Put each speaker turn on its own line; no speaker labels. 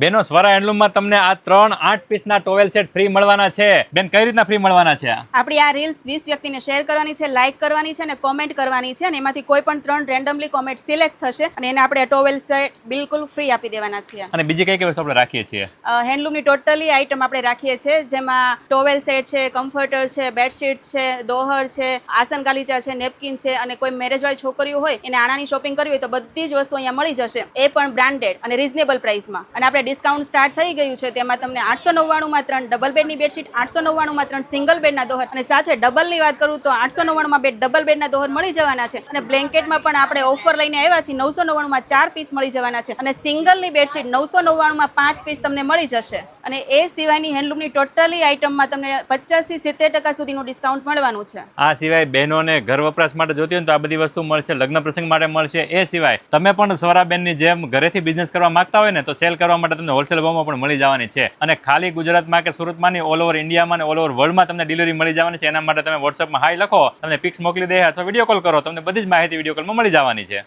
બેનો સ્વરા હેન્ડલૂમમાં તમને આ ત્રણ આઠ પીસના ટોવેલ સેટ ફ્રી મળવાના છે. બેન કઈ રીતના ફ્રી મળવાના છે
આપણી આ રીલ્સ વીસ વ્યક્તિને શેર કરવાની છે લાઇક કરવાની છે અને કોમેન્ટ કરવાની છે અને એમાંથી કોઈ પણ ત્રણ રેન્ડમલી કોમેન્ટ સિલેક્ટ થશે અને એને આપણે ટોવેલ સેટ બિલકુલ ફ્રી આપી દેવાના છીએ.
અને બીજી કઈ કઈ વસ્તુ આપણે રાખીએ છીએ?
હેન્ડલૂમની ટોટલી આઇટમ આપણે રાખીએ છીએ જેમાં ટોવેલ સેટ છે કમ્ફર્ટર છે બેડશીટ્સ છે દોહર છે આસન ગાલીચા છે નેપકિન છે અને કોઈ મેરેજવાળી છોકરીઓ હોય એને આણાની શોપિંગ કરવી હોય તો બધી જ વસ્તુ અહીંયા મળી જશે. એ પણ બ્રાન્ડેડ અને રિઝનેબલ પ્રાઇસમાં અને આપણે ડિસ્કાઉન્ટ સ્ટાર્ટ થઈ ગયું છે. તેમાં તમને આઠસો નવ્વાણુંમાં ત્રણ ડબલ બેડની બેડશીટ આઠસો નવ્વાણુંમાં ત્રણ સિંગલ બેડના દોહર અને સાથે ડબલની વાત કરું તો આઠસો નવ્વાણુંમાં બે ડબલ બેડના દોહર મળી જવાના છે. અને બ્લેન્કેટમાં પણ આપણે ઓફર લઈને આવ્યા છીએ, નવસો નવ્વાણુંમાં ચાર પીસ મળી જવાના છે. અને સિંગલની બેડશીટ નવસો નવ્વાણુંમાં પાંચ પીસ તમને મળી જશે. અને એ સિવાયની હેન્ડલૂમની ટોટલી આઇટમમાં તમને પચાસથી સિત્તેર ટકા સુધીનું ડિસ્કાઉન્ટ મળવાનું છે.
આ સિવાય બહેનોને ઘર વપરાશ માટે જોતી હોય તો આ બધી વસ્તુ મળશે, લગ્ન પ્રસંગ માટે મળશે. એ સિવાય તમે પણ સ્વરાબેનની જેમ ઘરેથી બિઝનેસ કરવા માંગતા હોય ને તો સેલ કરવા માટે તમને હોલસેલ ભાવમાં પણ મળી જવાની છે. અને ખાલી ગુજરાતમાં કે સુરતમાં નહીં ઓલ ઓવર ઇન્ડિયામાં ને ઓલ ઓવર વર્લ્ડમાં તમને ડિલિવરી મળી જવાની છે. એના માટે તમે વોટ્સઅપમાં હાઈ લખો, તમને પિક્સ મોકલી દે અથવા વીડિયો કોલ કરો, તમને બધી જ માહિતી વીડિયો કોલમાં મળી જવાની છે.